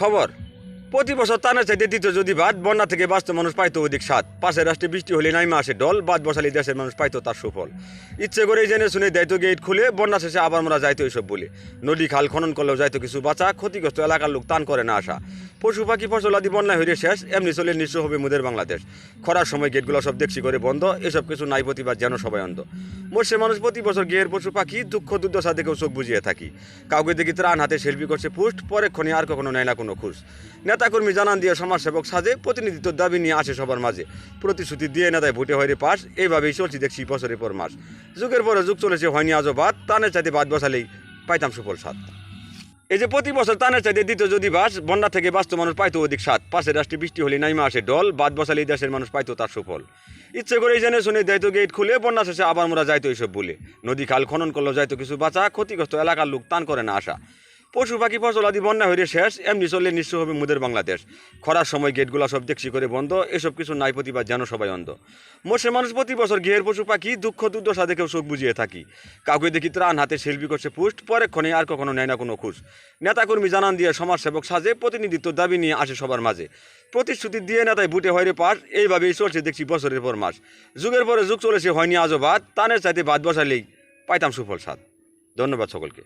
খবর। প্রতি বছর টানা চাইতে দিত যদি বাদ, বন্যা থেকে বাঁচত মানুষ পাইতো অধিক স্বাদ। পাশের রাষ্ট্রে বৃষ্টি হলে নাইমা আসে ডল বাদ বসালে দেশের মানুষ পাইতো তার সুফল। ইচ্ছে করে জেনে শুনে দায়িত্ব গেট খুলে বন্যা শেষে আবার মোরা যাইতো এইসব বলে। নদী খাল খনন করলেও যাইতো কিছু বাঁচা, ক্ষতিগ্রস্ত এলাকার লোক টান করে না আসা। পশু, পাখি, ফসল আদি বন্যা হয়ে শেষ, এমনি চলে নিঃস্ব হবে মুদের বাংলাদেশ। খরার সময় গেটগুলো সব দেখছি করে বন্ধ, এসব কিছু নাই প্রতিবাদ যেন সবাই অন্ধ। মৎস্য মানুষ প্রতি বছর গেয়ের পশু পাখি, দুঃখ, দুর্দশা দেখেও চোখ বুঝিয়ে থাকি। কাউকে দেখি ত্রাণ হাতে শিল্পী করছে পুষ্ট পরেক্ষণে আর কখনো নেয় না কোনো খুশ নেতাকর্মী জানান দিয়ে সমাজসেবক সাজে, প্রতিনিধিত্ব দাবি নিয়ে আসে সবার মাঝে। প্রতিশ্রুতি দিয়ে নেতায় ভোটে হয়ে পাশ এইভাবেই চলছি দেখছি বছরের পর মাস। যুগের পরে যুগ চলেছে, হয়নি আজও বাদ তানের চাইতে বাদ বসালেই পাইতাম সুফল সাত এই যে প্রতি বছর তানের চাইতে দিত যদি বাস, বন্যা থেকে বাস্তব মানুষ পাইতো অধিক সাত পাশের রাষ্ট্রে বৃষ্টি হলে নাইমা আসে ডল, বাদ বসালে দেশের মানুষ পাইতো তার সুফল। ইচ্ছে করে জেনে শুনে দায়িত্ব গেট খুলে, বন্যা শেষে আবার মোরা যাইতো এইসব বলে নদী খাল খনন করলেও যাইতো কিছু বাঁচা, ক্ষতিগ্রস্ত এলাকার লোক তান করে না আসা। পশু পাখি ফসল আদি বন্যা হয়ে শেষ, এমনি চললে নিঃস্ব হবে মুদের বাংলাদেশ। খরার সময় গেটগুলো সব দেখছি করে বন্ধ, এসব কিছু নাই প্রতিবাদ যেন সবাই অন্ধ। মৎস্য মানুষ প্রতি বছর গৃহের পশু পাখি, দুঃখ দুর্দশা দেখেও চোখ বুঝিয়ে থাকি। কাউকে দেখি ত্রাণ হাতে শিল্পী করছে পুষ্ট পরেক্ষণে আর কখনো নেয় না কোনো খুশ। নেতাকর্মী জানান দিয়ে সমাজসেবক সাজে, প্রতিনিধিত্ব দাবি নিয়ে আসে সবার মাঝে। প্রতিশ্রুতি দিয়ে নেতায় বুটে হয়ে পাস এইভাবেই চলছে দেখছি বছরের পর মাস। যুগের পরে যুগ চলেছে হয়নি আজও বাদ, তানের চাইতে বাদ বসালেই পাইতাম সুফল সাদ ধন্যবাদ সকলকে।